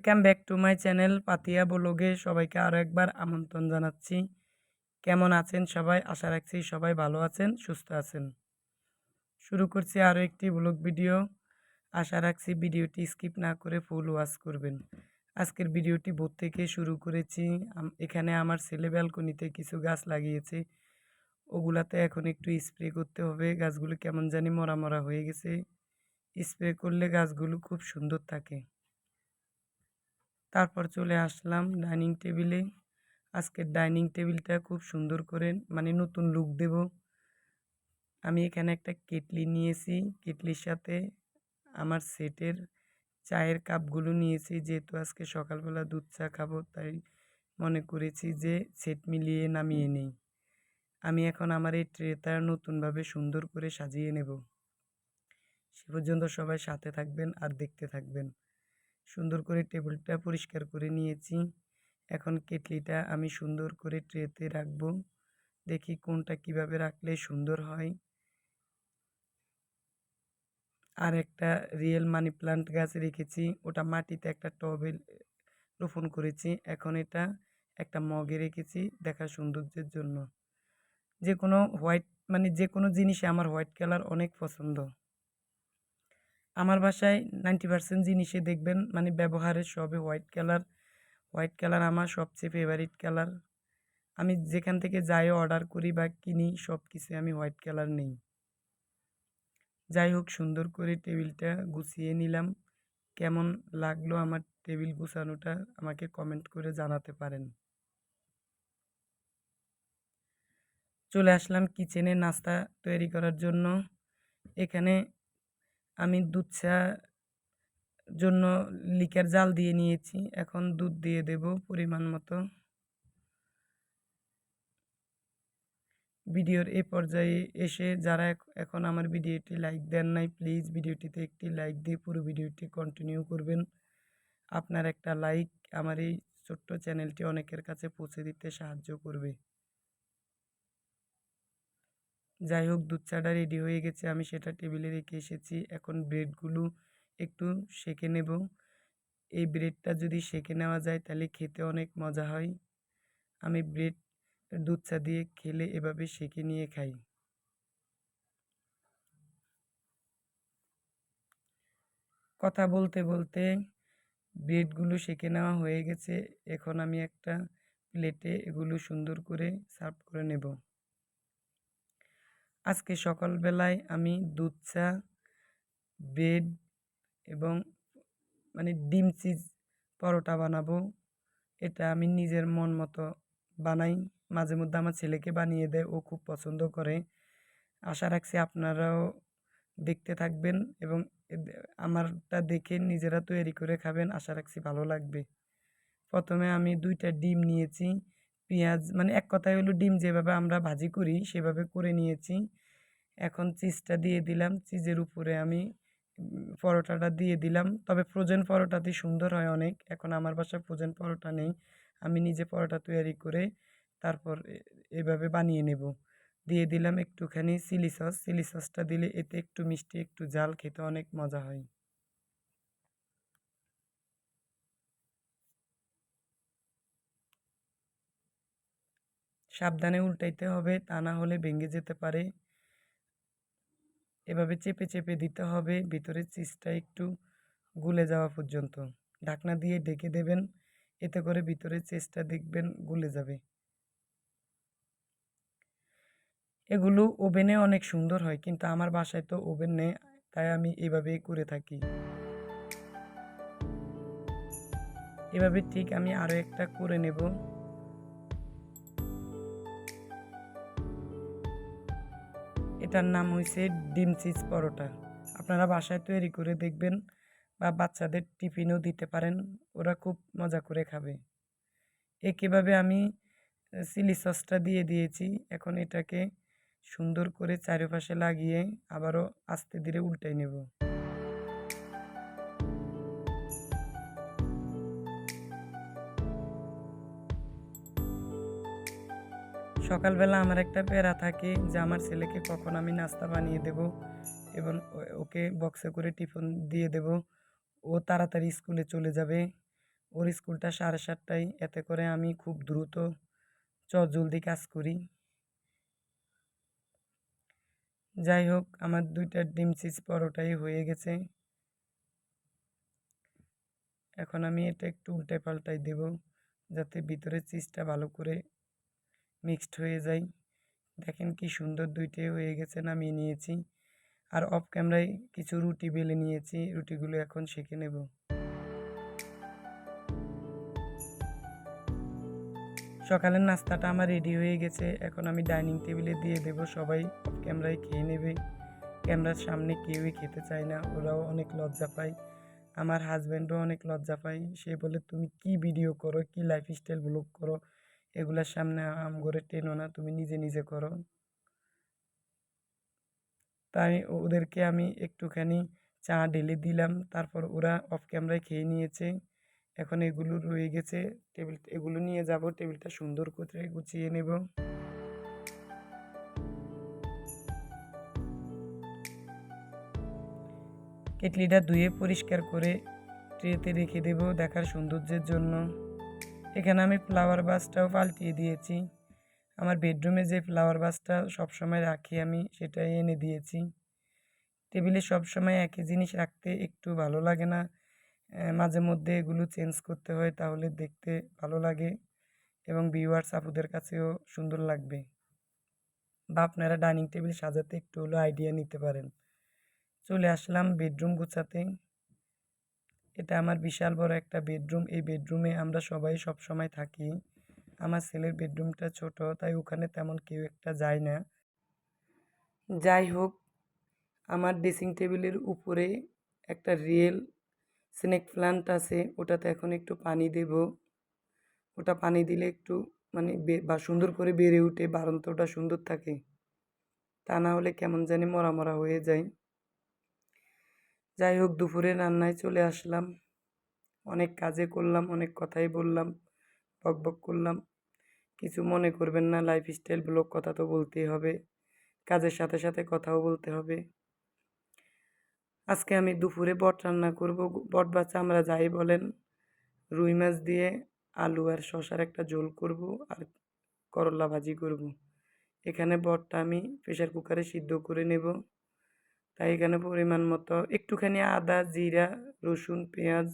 Welcome back to my channel Patia ব্লগে সবাইকে আরও একবার আমন্ত্রণ জানাচ্ছি। কেমন আছেন সবাই? আশা রাখছি সবাই ভালো আছেন, সুস্থ আছেন। শুরু করছি আরও একটি ব্লগ ভিডিও আশা রাখছি ভিডিওটি স্কিপ না করে ফুল ওয়াচ করবেন। আজকের ভিডিওটি বোধ থেকে শুরু করেছি। এখানে আমার ছেলে ব্যালকনিতে কিছু গাছ লাগিয়েছে। ওগুলাতে এখন একটু স্প্রে করতে হবে। গাছগুলো কেমন জানি মরা মরা হয়ে গেছে। স্প্রে করলে গাছগুলো খুব সুন্দর থাকে। তারপর চলে আসলাম ডাইনিং টেবিলে। আজকের ডাইনিং টেবিলটা খুব সুন্দর করে মানে নতুন লুক দেব। আমি এখানে একটা কেটলি নিয়েছি। কেটলির সাথে আমার সেটের চায়ের কাপগুলো নিয়েছি। যেহেতু আজকে সকালবেলা দুধ চা খাব, তাই মনে করেছি যে সেট মিলিয়ে নামিয়ে নেই। আমি এখন আমার এই ট্রেটা নতুনভাবে সুন্দর করে সাজিয়ে নেব। সে পর্যন্ত সবাই সাথে থাকবেন আর দেখতে থাকবেন। সুন্দর করে টেবিলটা পরিষ্কার করে নিয়েছি। এখন কেটলিটা আমি সুন্দর করে ট্রেতে রাখব। দেখি কোনটা কীভাবে রাখলে সুন্দর হয়। আর একটা রিয়েল মানি প্লান্ট গাছ রেখেছি। ওটা মাটিতে একটা টবে রোপণ করেছি। এখন এটা একটা মগে রেখেছি দেখা সৌন্দর্যের জন্য। যে কোনো হোয়াইট মানে যে কোনো জিনিসে আমার হোয়াইট কালার অনেক পছন্দ। আমার বাসায় নাইনটি পার্সেন্ট জিনিসে দেখবেন মানে ব্যবহারের সবে হোয়াইট কালার হোয়াইট কালার আমার সবচেয়ে ফেভারিট কালার আমি যেখান থেকে যাই অর্ডার করি বা কিনি সব কিছু আমি হোয়াইট কালার নেই। যাই হোক, সুন্দর করে টেবিলটা গুছিয়ে নিলাম। কেমন লাগল আমার টেবিল গুছানোটা, আমাকে কমেন্ট করে জানাতে পারেন। চলে আসলাম কিচেনে নাস্তা তৈরি করার জন্য। এখানে আমি দুধ চা জন্য লিকার জাল দিয়ে নিয়েছি। এখন দুধ দিয়ে দেব পরিমাণ মতো। ভিডিওর এ পর্যায়ে এসে যারা এখন আমার ভিডিওটি লাইক দেন নাই প্লিজ ভিডিওটিতে একটি লাইক দিয়ে পুরো ভিডিওটি কন্টিনিউ করবেন। আপনার একটা লাইক আমার এই ছোট্ট চ্যানেলটি অনেকের কাছে পৌঁছে দিতে সাহায্য করবে। যাই হোক দুধ চাটা রেডি হয়ে গেছে। আমি সেটা টেবিলে রেখে এসেছি। এখন ব্রেডগুলো একটু সেঁকে নেব। এই ব্রেডটা যদি সেঁকে নেওয়া যায়, তাহলে খেতে অনেক মজা হয়। আমি ব্রেড দুধ চা দিয়ে খেলে এভাবে সেঁকে নিয়ে খাই। কথা বলতে বলতে ব্রেডগুলো সেঁকে নেওয়া হয়ে গেছে। এখন আমি একটা প্লেটে এগুলো সুন্দর করে সার্ভ করে নেব। আজকে সকালবেলায় আমি দুধ চা, ব্রেড এবং মানে ডিম চিজ পরোটা বানাবো। এটা আমি নিজের মন মতো বানাই। মাঝে মধ্যে আমার ছেলেকে বানিয়ে দেয়, ও খুব পছন্দ করে। আশা রাখছি আপনারাও দেখতে থাকবেন এবং আমারটা দেখে নিজেরা তৈরি করে খাবেন। আশা রাখছি ভালো লাগবে। প্রথমে আমি দুইটা ডিম নিয়েছি। পেঁয়াজ মানে এক কথায় হলো ডিম যেভাবে আমরা ভাজি করি, সেভাবে করে নিয়েছি। এখন চিজটা দিয়ে দিলাম। চিজের উপরে আমি পরোটাটা দিয়ে দিলাম। তবে ফ্রোজেন পরোটাতে সুন্দর হয় অনেক। এখন আমার বাসায় ফ্রোজেন পরোটা নেই। আমি নিজে পরোটা তৈরি করে তারপর এভাবে বানিয়ে নেব। দিয়ে দিলাম একটুখানি চিলি সস চিলি সসটা দিলে এতে একটু মিষ্টি, একটু ঝাল খেতে অনেক মজা হয়। সাবধানে উল্টাইতে হবে, তা না হলে ভেঙে যেতে পারে। এভাবে চেপে চেপে দিতে হবে, ভিতরের চিজটা একটু গুলে যাওয়া পর্যন্ত। ঢাকনা দিয়ে ঢেকে দেবেন, এতে করে ভিতরের চিজটা দেখবেন গুলে যাবে। এগুলো ওভেনে অনেক সুন্দর হয়, কিন্তু আমার বাসায় তো ওভেন নেই, তাই আমি এভাবেই করে থাকি। এভাবে ঠিক আমি আরও একটা করে নেব। এটার নাম হয়েছে ডিম চিজ পরোটা। আপনারা বাসায় তৈরি করে দেখবেন বা বাচ্চাদের টিফিনও দিতে পারেন, ওরা খুব মজা করে খাবে। একইভাবে আমি চিলি সসটা দিয়ে দিয়েছি। এখন এটাকে সুন্দর করে চারিপাশে লাগিয়ে আবারও আস্তে ধীরে উল্টাই নেব। সকালবেলা আমার একটা প্যারা থাকে যে আমার ছেলেকে কখন আমি নাস্তা বানিয়ে দেব এবং ওকে বক্সে করে টিফিন দিয়ে দেব। ও তাড়াতাড়ি স্কুলে চলে যাবে। ওর স্কুলটা সাড়ে সাতটায়। এতে করে আমি খুব দ্রুত চ, জলদি কাজ করি। যাই হোক, আমার দুইটা ডিম, চিজ, পরোটাই হয়ে গেছে। এখন আমি এটা একটু উল্টে পাল্টাই দেব যাতে ভিতরে চিজটা ভালো করে মিক্সড হয়ে যায়। দেখেন কি সুন্দর দুইটাই হয়ে গেছে, নামিয়ে নিয়েছি। আর অফ ক্যামেরায় কিছু রুটি বেলে নিয়েছি, রুটিগুলো এখন সেঁকে নেব। সকালের নাস্তাটা আমার রেডি হয়ে গেছে। এখন আমি ডাইনিং টেবিলে দিয়ে দেব, সবাই অফ ক্যামেরায় খেয়ে নেবে। ক্যামেরার সামনে কেউই খেতে চায় না, ওরাও অনেক লজ্জা পায়। আমার হাজব্যান্ডও অনেক লজ্জা পায়। সে বলে, তুমি কি ভিডিও করো? কি লাইফস্টাইল ব্লগ করো? এগুলোর সামনে আম করে টেনো না, তুমি নিজে নিজে করো। তাই ওদেরকে আমি একটুখানি চা ঢেলে দিলাম, তারপর ওরা অফ ক্যামেরায় খেয়ে নিয়েছে। এখন এগুলো রয়ে গেছে টেবিল এগুলো নিয়ে যাব টেবিলটা সুন্দর করে গুছিয়ে নেব। কেটলিটা ধুয়ে পরিষ্কার করে ট্রেতে রেখে দেব দেখার সৌন্দর্যের জন্য। এখানে আমি ফ্লাওয়ার বাসটাও পাল্টিয়ে দিয়েছি। আমার বেডরুমে যে ফ্লাওয়ার বাসটা সবসময় রাখি আমি, সেটাই এনে দিয়েছি। টেবিলে সবসময় একই জিনিস রাখতে একটু ভালো লাগে না। মাঝে মধ্যে এগুলো চেঞ্জ করতে হয় তাহলে দেখতে ভালো লাগে এবং ভিউয়ার্স আপুদের কাছেও সুন্দর লাগবে। বা আপনারা ডাইনিং টেবিল সাজাতে একটু হলো আইডিয়া নিতে পারেন। চলে আসলাম বেডরুম গুছাতে। এটা আমার বিশাল বড় একটা বেডরুম এই বেডরুমে আমরা সবাই সব সময় থাকি। আমার ছেলের বেডরুমটা ছোট, তাই ওখানে তেমন কেউ একটা যায় না। যাই হোক, আমার ড্রেসিং টেবিলের উপরে একটা রিয়েল স্নেক প্লান্ট আছে, ওটাতে এখন একটু পানি দেব। ওটা পানি দিলে একটু মানে বা সুন্দর করে বেড়ে উঠে, বারন্তটা সুন্দর থাকে। তা না হলে কেমন জানি মরা মরা হয়ে যায়। যাই হোক, দুপুরে রান্নায় চলে আসলাম। অনেক কাজে করলাম, অনেক কথাই বললাম, বক বক করলাম। কিছু মনে করবেন না লাইফস্টাইল ব্লগ কথা তো বলতেই হবে। কাজের সাথে সাথে কথাও বলতে হবে। আজকে আমি দুপুরে বট রান্না করব। বট বাচ্চা আমরা যাই বলেন, রুই মাছ দিয়ে আলু আর শশার একটা ঝোল করব আর করলা ভাজি করব। এখানে বটটা আমি প্রেশার কুকারে সিদ্ধ করে নেব। তাই এখানে পরিমাণ মতো একটুখানি আদা, জিরা, রসুন, পেঁয়াজ,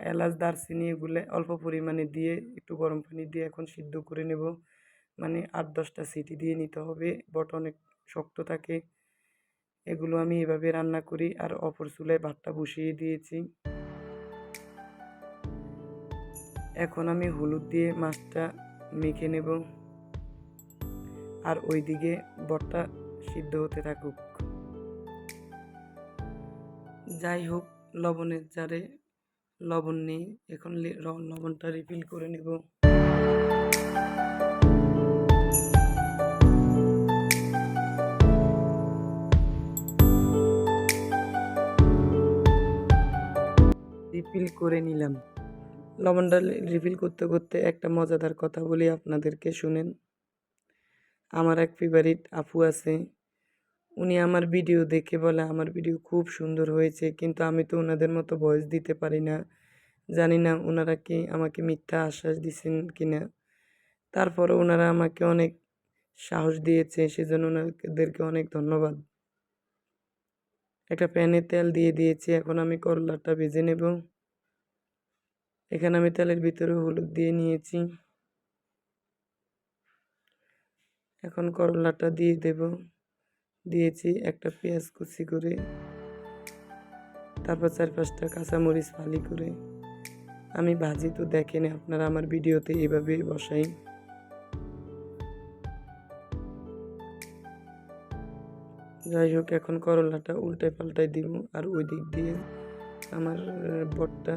এলাচ, দারচিনি এগুলো অল্প পরিমাণে দিয়ে একটু গরম পানি দিয়ে এখন সিদ্ধ করে নেব। মানে আট, দশটা সিটি দিয়ে নিতে হবে বট অনেক শক্ত থাকে। এগুলো আমি এভাবে রান্না করি আর অপর চুলায় ভাতটা বসিয়ে দিয়েছি। এখন আমি হলুদ দিয়ে মাছটা মেখে নেব। আর ওইদিকে বটটা সিদ্ধ হতে থাকুক। যাই হোক লবণের জারে লবণ নেই এখন লবণটা রিফিল করে নেব। রিফিল করে নিলাম। লবণটা রিফিল করতে করতে একটা মজাদার কথা বলি আপনাদেরকে শুনেন। আমার এক ফেভারিট আপু আছে। উনি আমার ভিডিও দেখে বলে, আমার ভিডিও খুব সুন্দর হয়েছে, কিন্তু আমি তো ওনাদের মতো ভয়েস দিতে পারি না। জানি না ওনারা কি আমাকে মিথ্যা আশ্বাস দিচ্ছেন কি না। তারপরে ওনারা আমাকে অনেক সাহস দিয়েছে, সেজন্য ওনাদেরকে অনেক ধন্যবাদ। একটা প্যানে তেল দিয়ে দিয়েছি, এখন আমি করলাটা ভেজে নেব। এখানে আমি তেলের ভিতরে হলুদ দিয়ে নিয়েছি। এখন করলাটা দিয়ে দেব। দিয়েছি একটা পেঁয়াজ কুচি করে, তারপর চার পাঁচটা কাঁচামরিচ ফালি করে। আমি ভাজি তো দেখেন আপনারা আমার ভিডিওতে এভাবে বসাই। যাই হোক, এখন করলাটা উল্টায় পাল্টায় দিব আর ওই দিক দিয়ে আমার বটটা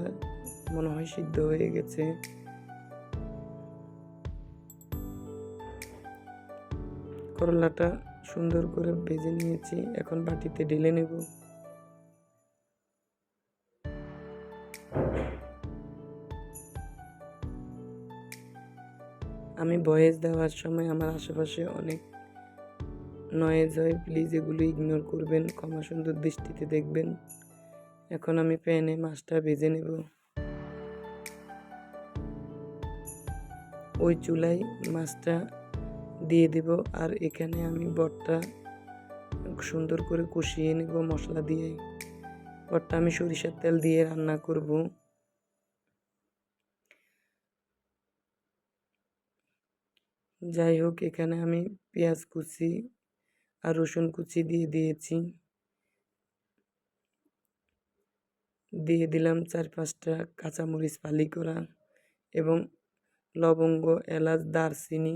মনে হয় সিদ্ধ হয়ে গেছে। করলাটা সুন্দর করে ভেজে নিয়েছি, এখন বাটিতে ঢেলে নেব। আমি ভয়েস দেওয়ার সময় আমার আশেপাশে অনেক নয়েজ হয় প্লিজ এগুলো ইগনোর করবেন, ক্ষমা সুন্দর দৃষ্টিতে দেখবেন। এখন আমি প্যানে মাছটা ভেজে নেব। ওই চুলায় মাছটা দিয়ে দেব। আর এখানে আমি বটটা সুন্দর করে কষিয়ে নেব মশলা দিয়ে। বটটা আমি সরিষার তেল দিয়ে রান্না করব। যাই হোক, এখানে আমি পেঁয়াজ কুচি আর রসুন কুচি দিয়ে দিয়েছি। দিয়ে দিলাম চার পাঁচটা কাঁচামরিচ ফালি করা এবং লবঙ্গ, এলাচ, দারচিনি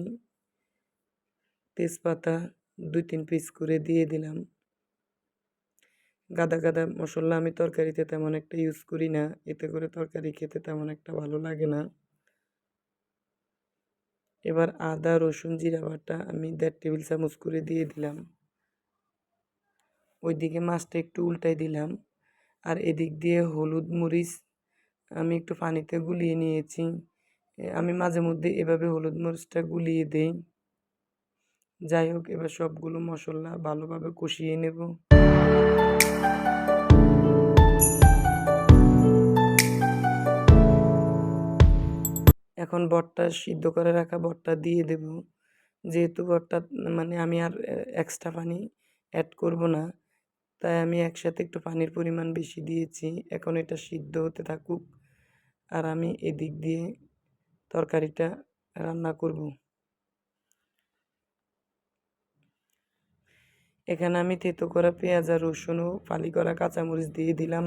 তেজপাতা দুই তিন পিস করে দিয়ে দিলাম। গাদা গাদা মশলা আমি তরকারিতে তেমন একটা ইউজ করি না। এতে করে তরকারি খেতে তেমন একটা ভালো লাগে না। এবার আদা, রসুন, জিরা বাটা আমি দেড় টেবিল চামচ করে দিয়ে দিলাম। ওইদিকে মাছটা একটু উল্টাই দিলাম। আর এদিক দিয়ে হলুদ মরিচ আমি একটু পানিতে গুলিয়ে নিয়েছি। আমি মাঝে মধ্যে এভাবে হলুদ মরিচটা গুলিয়ে দেই। যাই হোক এবার সবগুলো মশলা ভালোভাবে কষিয়ে নেব। এখন বটটা সিদ্ধ করে রাখা বটটা দিয়ে দেব। যেহেতু বটটা মানে আমি আর এক্সট্রা পানি অ্যাড করব না, তাই আমি একসাথে একটু পানির পরিমাণ বেশি দিয়েছি। এখন এটা সিদ্ধ হতে থাকুক। আর আমি এদিক দিয়ে তরকারিটা রান্না করব। এখানে আমি তেতো করা পেঁয়াজ আর রসুন ও ফালি করা কাঁচামরিচ দিয়ে দিলাম।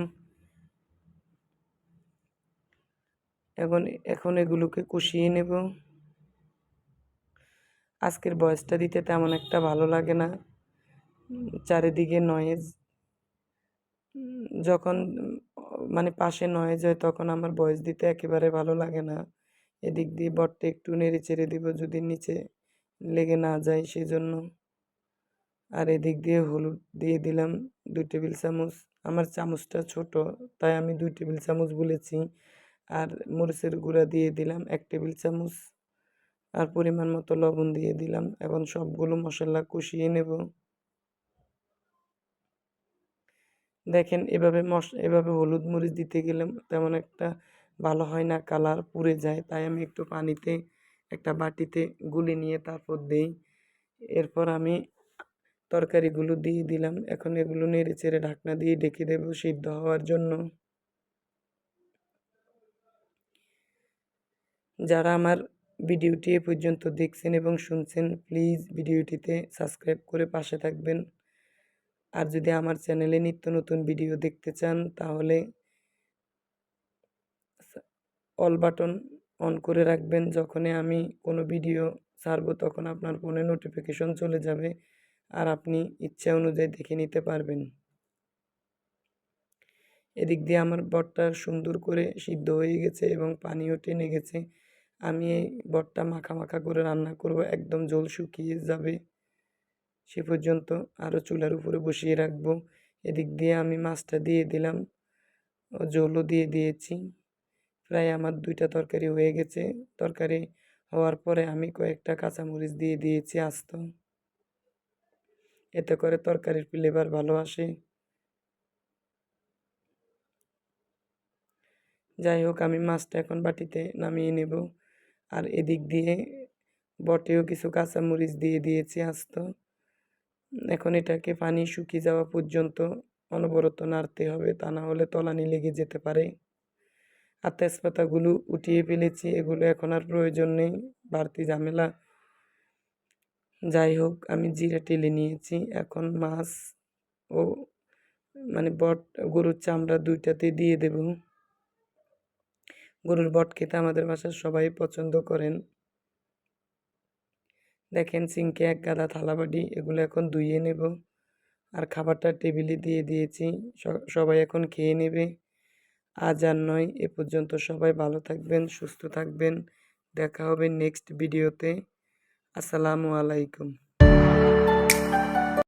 এখন এখন এগুলোকে কষিয়ে নেব। আজকের বয়সটা দিতে তেমন একটা ভালো লাগে না। চারিদিকে নয়েজ যখন মানে পাশে নয়েজ হয় তখন আমার বয়স দিতে একেবারে ভালো লাগে না। এদিক দিয়ে বটটা একটু নেড়ে চেড়ে দিব যদি নিচে লেগে না যায় সেই জন্য আর এদিক দিয়ে হলুদ দিয়ে দিলাম দুই টেবিল চামচ। আমার চামচটা ছোট, তাই আমি দুই টেবিল চামচ বলেছি। আর মরিচের গুঁড়া দিয়ে দিলাম এক টেবিল চামচ। আর পরিমাণ মতো লবণ দিয়ে দিলাম এখন সবগুলো মশলা কষিয়ে নেব। দেখেন, এভাবে মশ, এভাবে হলুদ মরিচ দিতে গেলে তেমন একটা ভালো হয় না, কালার পুড়ে যায়। তাই আমি একটু পানিতে, একটা বাটিতে গুলি নিয়ে তারপর দিই। এরপর আমি তরকারিগুলো দিয়ে দিলাম। এখন এগুলো নেড়ে চেড়ে ঢাকনা দিয়ে ডেকে দেবো সিদ্ধ হওয়ার জন্য। যারা আমার ভিডিওটি এ পর্যন্ত দেখছেন এবং শুনছেন, প্লিজ ভিডিওটিতে সাবস্ক্রাইব করে পাশে থাকবেন। আর যদি আমার চ্যানেলে নিত্য নতুন ভিডিও দেখতে চান, তাহলে অল বাটন অন করে রাখবেন। যখনই আমি কোনো ভিডিও ছাড়বো, তখন আপনার ফোনে নোটিফিকেশন চলে যাবে। আর আপনি ইচ্ছা অনুযায়ী দেখে নিতে পারবেন। এদিক দিয়ে আমার বটটা সুন্দর করে সিদ্ধ হয়ে গেছে এবং পানিও টেনে গেছে। আমি এই বটটা মাখা মাখা করে রান্না করব, একদম জল শুকিয়ে যাবে। সে পর্যন্ত আরও চুলার উপরে বসিয়ে রাখব। এদিক দিয়ে আমি মাছটা দিয়ে দিলাম জলও দিয়ে দিয়েছি। প্রায় আমার দুইটা তরকারি হয়ে গেছে। তরকারি হওয়ার পরে আমি কয়েকটা কাঁচামরিচ দিয়ে দিয়েছি আস্ত। এতে করে তরকারির ফ্লেভার ভালো আসে। যাই হোক, আমি মাছটা এখন বাটিতে নামিয়ে নেব। আর এদিক দিয়ে বটেও কিছু কাঁচামরিচ দিয়ে দিয়েছি আস্ত। এখন এটাকে পানি শুকিয়ে যাওয়া পর্যন্ত অনবরত নাড়তে হবে, তা না হলে তলানি লেগে যেতে পারে। আর তেজপাতাগুলো উঠিয়ে ফেলেছি, এগুলো এখন আর প্রয়োজন নেই, বাড়তি ঝামেলা। যাই হোক, আমি জিরা টেলে নিয়েছি। এখন মাছ ও মানে বট, গরুর চামড়া দুইটাতে দিয়ে দেব। গরুর বট খেতে আমাদের বাসার সবাই পছন্দ করেন। দেখেন সিঙ্কে এক গাদা থালাবাটি এগুলো এখন ধুয়ে নেব। আর খাবারটা টেবিলে দিয়ে দিয়েছি। সবাই এখন খেয়ে নেবে। আজ আর নয়, এ পর্যন্ত সবাই ভালো থাকবেন, সুস্থ থাকবেন। দেখা হবে নেক্সট ভিডিওতে। আসসালামু আলাইকুম।